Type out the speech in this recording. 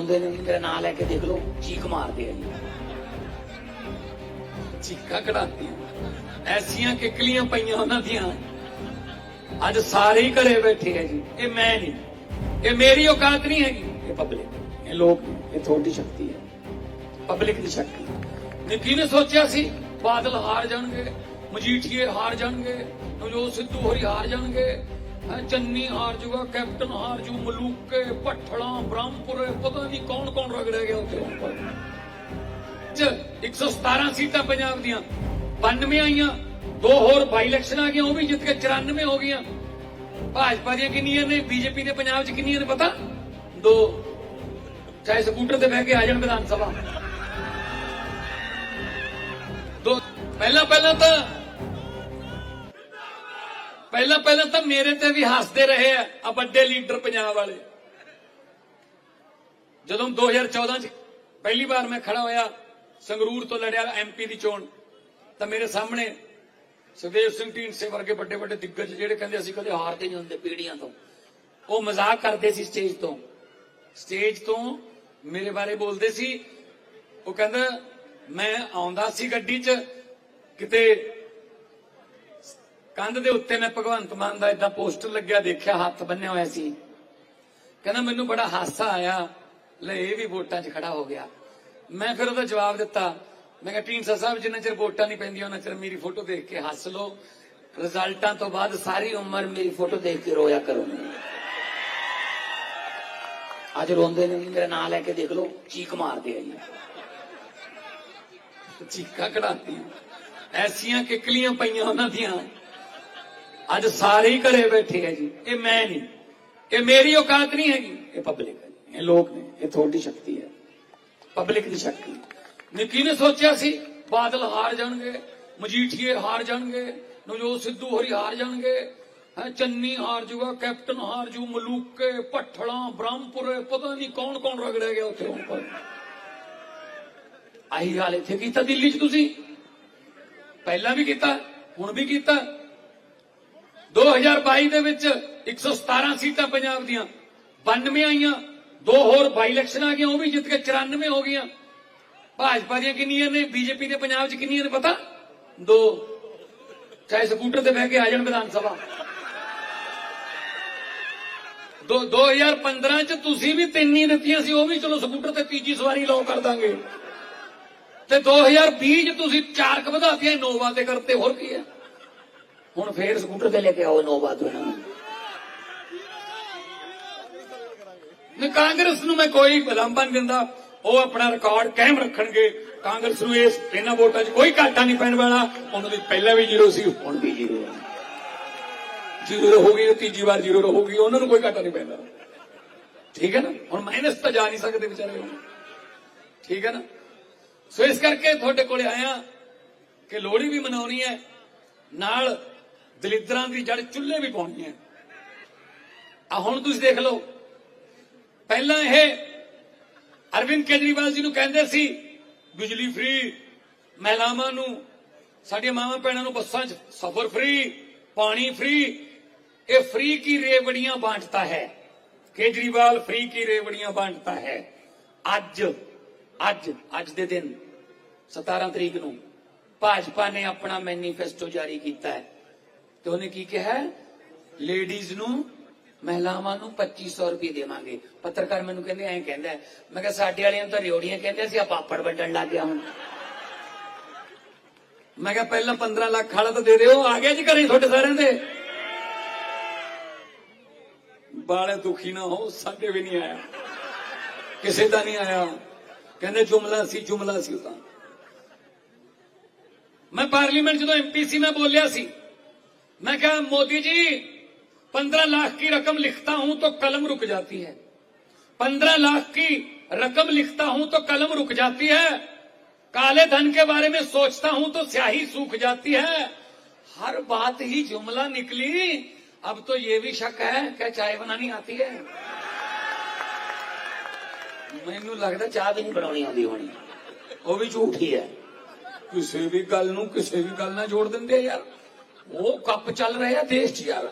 ਰੋਂਦੇ ਨੇ, ਮੇਰਾ ਨਾਂ ਲੈ ਕੇ ਦੇਖ ਲਓ, ਚੀਕ ਮਾਰਦੇ ਆ ਜੀ। ਚੀਕਾਂ ਕਢਾਉਂਦੀਆਂ। ਐਸੀਆਂ ਕਿਕਲੀਆਂ ਪਈਆਂ ਉਹਨਾਂ ਦੀਆਂ। ਅੱਜ ਸਾਰੇ ਹੀ ਘਰੇ ਬੈਠੇ ਆ ਜੀ। ਇਹ ਮੈਂ ਨਹੀਂ। ਇਹ ਮੇਰੀ ਔਕਾਤ ਨਹੀਂ ਹੈਗੀ। ਇਹ ਪਬਲਿਕ ਇਹ ਲੋਕ ਇਹ ਤੁਹਾਡੀ ਸ਼ਕਤੀ ਹੈ। ਪਬਲਿਕ ਦੀ ਸ਼ਕਤੀ ਨੇ ਕਿਹਨੇ ਸੋਚਿਆ ਸੀ, ਬਾਦਲ ਹਾਰ ਜਾਣਗੇ, ਮਜੀਠੀਏ ਹਾਰ ਜਾਣਗੇ, ਨਵਜੋਤ ਸਿੱਧੂ ਹੋਰੀ ਹਾਰ ਜਾਣਗੇ। ਚੰਨੀ ਹਾਰ ਕੈਪਟਨ ਹਾਰ ਮਲੂਕੇ, ਭੱਠਲਾਂ, ਬ੍ਰਹਮਪੁਰੇ, ਪਤਾ ਨਹੀਂ ਕੌਣ ਕੌਣ ਰਗੜਿਆ ਗਿਆ ਉੱਥੇ। ਚ 117 ਸੀਟਾਂ ਪੰਜਾਬ ਦੀਆਂ। 92 ਆਈਆਂ, ਦੋ ਹੋਰ ਬਾਈ ਇਲੈਕਸ਼ਨ ਆ ਗਈਆਂ, ਉਹ ਵੀ ਜਿੱਤ ਕੇ 94 ਹੋ ਗਈਆਂ। ਭਾਜਪਾ ਦੀਆਂ ਕਿੰਨੀਆਂ ਨੇ, ਬੀਜੇਪੀ ਦੇ ਪੰਜਾਬ 'ਚ ਕਿੰਨੀਆਂ ਨੇ ਪਤਾ? ਦੋ। ਚਾਹੇ ਸਕੂਟਰ ਤੇ ਬਹਿ ਕੇ ਆ ਜਾਣ ਵਿਧਾਨ ਸਭਾ। ਦੋ। ਪਹਿਲਾਂ ਪਹਿਲਾਂ ਤਾਂ ਪਹਿਲਾਂ ਪਹਿਲਾਂ ਤਾਂ ਮੇਰੇ ਤੇ ਵੀ ਹੱਸਦੇ ਰਹੇ ਆ ਆ ਵੱਡੇ ਲੀਡਰ ਪੰਜਾਬ ਵਾਲੇ। ਜਦੋਂ 2014 ਚ ਪਹਿਲੀ ਵਾਰ ਮੈਂ ਖੜਾ ਹੋਇਆ, ਸੰਗਰੂਰ ਤੋਂ ਲੜਿਆ ਐਮਪੀ ਦੀ ਚੋਣ, ਤਾਂ ਮੇਰੇ ਸਾਹਮਣੇ ਸੁਖਦੇਵ ਸਿੰਘ ਢੀਂਡਸੇ ਵਰਗੇ ਵੱਡੇ ਵੱਡੇ ਦਿੱਗਜ ਜਿਹੜੇ ਕਹਿੰਦੇ ਅਸੀਂ ਕਦੇ ਹਾਰਦੇ ਨਹੀਂ ਹੁੰਦੇ ਪੀੜੀਆਂ ਤੋਂ, ਉਹ ਮਜ਼ਾਕ ਕਰਦੇ ਸੀ ਸਟੇਜ ਤੋਂ। ਸਟੇਜ ਤੋਂ ਮੇਰੇ ਬਾਰੇ ਬੋਲਦੇ ਸੀ, ਉਹ ਕਹਿੰਦਾ, ਮੈਂ ਆਉਂਦਾ ਸੀ ਗੱਡੀ 'ਚ, ਕਿਤੇ ਕੰਧ ਦੇ ਉੱਤੇ ਮੈਂ ਭਗਵੰਤ ਮਾਨ ਦਾ ਇਦਾਂ ਪੋਸਟਰ ਲੱਗਿਆ, ਦੇਖਿਆ, ਹੱਥ ਬੰਨਿਆ ਹੋਇਆ ਸੀ। ਕਹਿੰਦਾ, ਮੈਨੂੰ ਬੜਾ ਹਾਸਾ ਆਇਆ। ਲੈ, ਇਹ ਵੀ ਵੋਟਾਂ 'ਚ ਖੜਾ ਹੋ ਗਿਆ। ਮੈਂ ਫਿਰ ਉਹਦਾ ਜਵਾਬ ਦਿੱਤਾ। ਮੈਂ ਕਿਹਾ, ਢੀਂਡਸਾ ਸਾਹਿਬ, ਜਿੰਨਾ ਚਿਰ ਵੋਟਾਂ ਨਹੀਂ ਪੈਂਦੀਆਂ, ਉਹਨਾਂ ਚਿਰ ਮੇਰੀ ਫੋਟੋ ਦੇਖ ਕੇ ਹੱਸ ਲਓ। ਰਿਜ਼ਲਟਾਂ ਤੋਂ ਬਾਅਦ ਸਾਰੀ ਉਮਰ ਮੇਰੀ ਫੋਟੋ ਦੇਖ ਕੇ ਰੋਇਆ ਕਰੋ ਅੱਜ ਰੋਂਦੇ ਨੇ ਮੇਰਾ ਨਾਂ ਲੈ ਕੇ ਦੇਖ ਲਓ, ਚੀਕ ਮਾਰਦੇ ਆ ਜੀ। ਚੀਕਾਂ ਕਢਾਉਂਦੀਆਂ ਐਸੀਆਂ ਕਿਕਲੀਆਂ ਪਈਆਂ ਉਹਨਾਂ ਦੀਆਂ। ਅੱਜ ਸਾਰੇ ਹੀ ਘਰੇ ਬੈਠੇ ਆ ਜੀ। ਇਹ ਮੈਂ ਨਹੀਂ। ਇਹ ਮੇਰੀ ਔਕਾਤ ਨਹੀਂ ਹੈਗੀ। ਇਹ ਪਬਲਿਕ ਹੈ ਇਹ ਲੋਕ ਨੇ। ਇਹ ਤੁਹਾਡੀ ਸ਼ਕਤੀ ਹੈ। ਪਬਲਿਕ ਦੀ ਸ਼ਕਤੀ। ਨੇ ਕਿਹਨੇ ਸੋਚਿਆ ਸੀ, ਬਾਦਲ ਹਾਰ ਜਾਣਗੇ, ਮਜੀਠੀਏ ਹਾਰ ਜਾਣਗੇ, ਨਵਜੋਤ ਸਿੱਧੂ ਹੋਰੀ ਹਾਰ ਜਾਣਗੇ, ਹੈ, ਚੰਨੀ ਹਾਰ ਜੂਗਾ, ਕੈਪਟਨ ਹਾਰ ਜੂ, ਮਲੂਕੇ, ਭੱਠਲਾਂ, ਬ੍ਰਹਮਪੁਰੇ, ਪਤਾ ਨਹੀਂ ਕੌਣ ਕੌਣ ਰਗੜਿਆ ਗਿਆ ਉੱਥੇ ਉੱਪਰ ਆਹੀ ਹਾਲ ਇੱਥੇ ਕੀਤਾ ਦਿੱਲੀ 'ਚ ਤੁਸੀਂ। ਪਹਿਲਾਂ ਵੀ ਕੀਤਾ, ਹੁਣ ਵੀ ਕੀਤਾ। 2022 ਦੇ ਵਿੱਚ 117 ਸੀਟਾਂ ਪੰਜਾਬ ਦੀਆਂ। 92 ਆਈਆਂ, ਦੋ ਹੋਰ ਬਾਈ ਇਲੈਕਸ਼ਨ ਆ ਗਈਆਂ, ਉਹ ਵੀ ਜਿੱਤ ਕੇ 94 ਹੋ ਗਈਆਂ। ਭਾਜਪਾ ਦੀਆਂ ਕਿੰਨੀਆਂ ਨੇ ਬੀਜੇਪੀ ਦੇ ਪੰਜਾਬ 'ਚ ਕਿੰਨੀਆਂ ਨੇ ਪਤਾ? ਦੋ। ਚਾਹੇ ਸਕੂਟਰ ਤੇ ਬਹਿ ਕੇ ਆ ਜਾਣ ਵਿਧਾਨ ਸਭਾ। ਦੋ 2015 ਚ ਤੁਸੀਂ ਵੀ ਤਿੰਨ ਹੀ ਦਿੱਤੀਆਂ ਸੀ, ਉਹ ਵੀ ਚਲੋ ਸਕੂਟਰ ਤੇ ਤੀਜੀ ਸਵਾਰੀ ਲਾਓ ਕਰ ਦਾਂਗੇ। ਤੇ 2020 ਚ ਤੁਸੀਂ ਚਾਰ ਕ ਵਧਾਤੀਆਂ ਨੋਵਾ ਤੇ ਕਰਤੇ ਹੋਰ ਕੀ ਹੈ? ਹੁਣ ਫੇਰ ਸਕੂਟਰ ਤੇ ਲੈ ਕੇ ਆਓ ਨੋਵਾ ਇਹਨਾਂ ਨੂੰ ਨਹੀਂ ਕਾਂਗਰਸ ਨੂੰ ਮੈਂ ਕੋਈ ਬਲੰਬਾ ਨਹੀਂ ਦਿੰਦਾ, ਉਹ ਆਪਣਾ ਰਿਕਾਰਡ ਕਾਇਮ ਰੱਖਣਗੇ। ਕਾਂਗਰਸ ਨੂੰ ਇਸ ਇਹਨਾਂ ਵੋਟਾਂ 'ਚ ਕੋਈ ਘਾਟਾ ਨਹੀਂ ਪੈਣ ਵਾਲਾ, ਉਹਨਾਂ ਦੀ ਪਹਿਲਾਂ ਵੀ ਜ਼ੀਰੋ ਸੀ, ਹੁਣ ਵੀ ਜ਼ੀਰੋ ਹੈ ਜ਼ੀਰੋ ਰਹੂਗੀ ਤੇ ਤੀਜੀ ਵਾਰ ਜ਼ੀਰੋ ਰਹੂਗੀ, ਉਹਨਾਂ ਨੂੰ ਕੋਈ ਘਾਟਾ ਨਹੀਂ ਪੈਂਦਾ ਠੀਕ ਹੈ ਨਾ? ਹੁਣ ਮਾਈਨਸ ਤਾਂ ਜਾ ਨਹੀਂ ਸਕਦੇ ਵਿਚਾਰੇ ਠੀਕ ਹੈ ਨਾ? ਸੋ ਇਸ ਕਰਕੇ ਤੁਹਾਡੇ ਕੋਲੇ ਆਇਆ ਕਿ ਲੋਹੜੀ ਵੀ ਮਨਾਉਣੀ ਹੈ, ਨਾਲ ਦਲਿੱਦਰਾਂ ਦੀ ਜੜ ਚੁੱਲ੍ਹੇ ਵੀ ਪਾਉਣੀ ਹੈ। ਆ ਹੁਣ ਤੁਸੀਂ ਦੇਖ ਲਓ, ਪਹਿਲਾਂ ਇਹ ਅਰਵਿੰਦ ਕੇਜਰੀਵਾਲ ਜੀ ਨੂੰ ਕਹਿੰਦੇ ਸੀ, ਬਿਜਲੀ ਫ੍ਰੀ ਮਹਿਲਾਵਾਂ ਨੂੰ, ਸਾਡੀਆਂ ਮਾਵਾਂ ਭੈਣਾਂ ਨੂੰ ਬੱਸਾਂ 'ਚ ਸਫ਼ਰ ਫ੍ਰੀ ਪਾਣੀ ਫ੍ਰੀ ਇਹ ਫ੍ਰੀ ਕੀ ਰੇਵੜੀਆਂ ਬਾਂਟਦਾ ਹੈ? ਕੇਜਰੀਵਾਲ ਫ੍ਰੀ ਕੀ ਰੇਵੜੀਆਂ ਬਾਂਟਦਾ ਹੈ? ਅੱਜ ਅੱਜ ਅੱਜ ਦੇ ਦਿਨ 17 ਤਰੀਕ ਨੂੰ ਭਾਜਪਾ ਨੇ ਆਪਣਾ ਮੈਨੀਫੈਸਟੋ ਜਾਰੀ ਕੀਤਾ ਹੈ। ਤੇ ਉਹਨੇ ਕੀ ਕਿਹਾ? ਲੇਡੀਜ਼ ਨੂੰ ਮਹਿਲਾਵਾਂ ਨੂੰ 2500 ਰੁਪਏ ਦੇਵਾਂਗੇ। ਪੱਤਰਕਾਰ ਮੈਨੂੰ ਕਹਿੰਦੇ, ਐਂ ਕਹਿੰਦਾ, ਮੈਂ ਕਿਹਾ, ਸਾਡੇ ਵਾਲਿਆਂ ਨੂੰ ਤਾਂ ਰਿਓੜੀਆਂ ਕਹਿੰਦੇ ਸੀ ਆ ਪਾਪੜ ਵੱਢਣ ਲੱਗ ਗਿਆ ਹੁਣ। ਮੈਂ ਕਿਹਾ, ਪਹਿਲਾਂ 15 ਲੱਖ ਵਾਲਾ ਤਾਂ ਦੇ ਦਿਓ ਆ ਗਿਆ ਜੀ ਘਰੇ ਤੁਹਾਡੇ ਸਾਰਿਆਂ ਦੇ। ਬਾਲੇ ਦੁਖੀ ਨਾ ਹੋ, ਸਾਡੇ ਵੀ ਨਹੀਂ ਆਇਆ। ਕਿਸੇ ਦਾ ਨਹੀਂ ਆਇਆ। ਕਹਿੰਦੇ, ਜੁਮਲਾ ਸੀ ਜੁਮਲਾ ਸੀ ਤਾਂ। ਮੈਂ ਪਾਰਲੀਮੈਂਟ ਜਦੋਂ ਐਮਪੀ ਸੀ, ਮੈਂ ਬੋਲਿਆ ਸੀ। मैं कहा मोदी जी पंद्रह लाख की रकम लिखता हूं तो कलम रुक जाती है पंद्रह लाख की रकम लिखता हूं तो कलम रुक जाती है काले धन के बारे में सोचता हूं तो स्याही सूख जाती है हर बात ही जुमला निकली अब तो ये भी शक है क्या चाय बनानी आती है ਮੈਨੂੰ ਲੱਗਦਾ ਚਾਹ ਵੀ ਨਹੀਂ ਬਣਾਉਣੀ ਆਉਂਦੀ ਹੋਣੀ ਉਹ ਵੀ ਝੂਠੀ ਹੈ ਕਿਸੇ ਵੀ ਗੱਲ ਨੂੰ ਕਿਸੇ ਵੀ ਗੱਲ ਨਾਲ ਜੋੜ ਦਿੰਦੇ ਆ ਯਾਰ ਉਹ ਕੱਪ ਚੱਲ ਰਹੇ ਆ ਦੇਸ਼ 'ਚ ਯਾਰ